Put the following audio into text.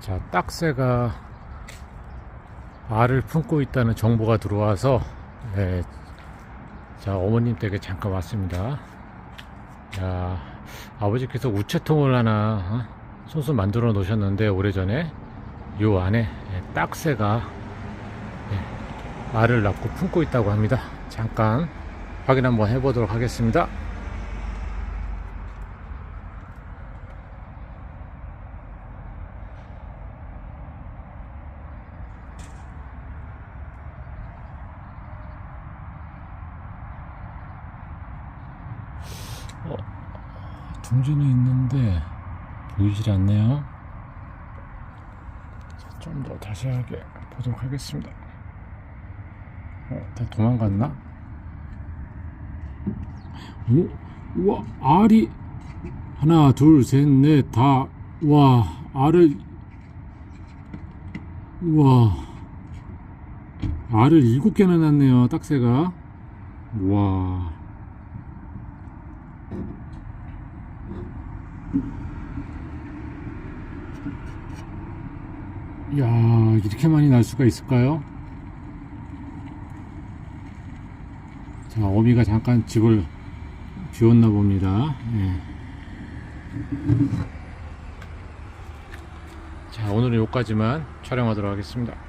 자, 딱새가 알을 품고 있다는 정보가 들어와서 네, 자 어머님 댁에 잠깐 왔습니다. 야 아버지께서 우체통을 하나 어? 손수 만들어 놓으셨는데 오래전에 요 안에 예, 딱새가 예, 알을 낳고 품고 있다고 합니다. 잠깐 확인 한번 해보도록 하겠습니다. 어, 둥지는 있는데 보이질 않네요. 좀 더 자세하게 보도록 하겠습니다. 어, 다 도망갔나? 오, 우와, 알이 하나, 둘, 셋, 넷, 다, 와, 알을, 우와, 알을 일곱 개나 낳네요, 딱새가. 와. 이야 이렇게 많이 날 수가 있을까요? 자 어미가 잠깐 집을 비웠나 봅니다 예. 자 오늘은 여기까지만 촬영하도록 하겠습니다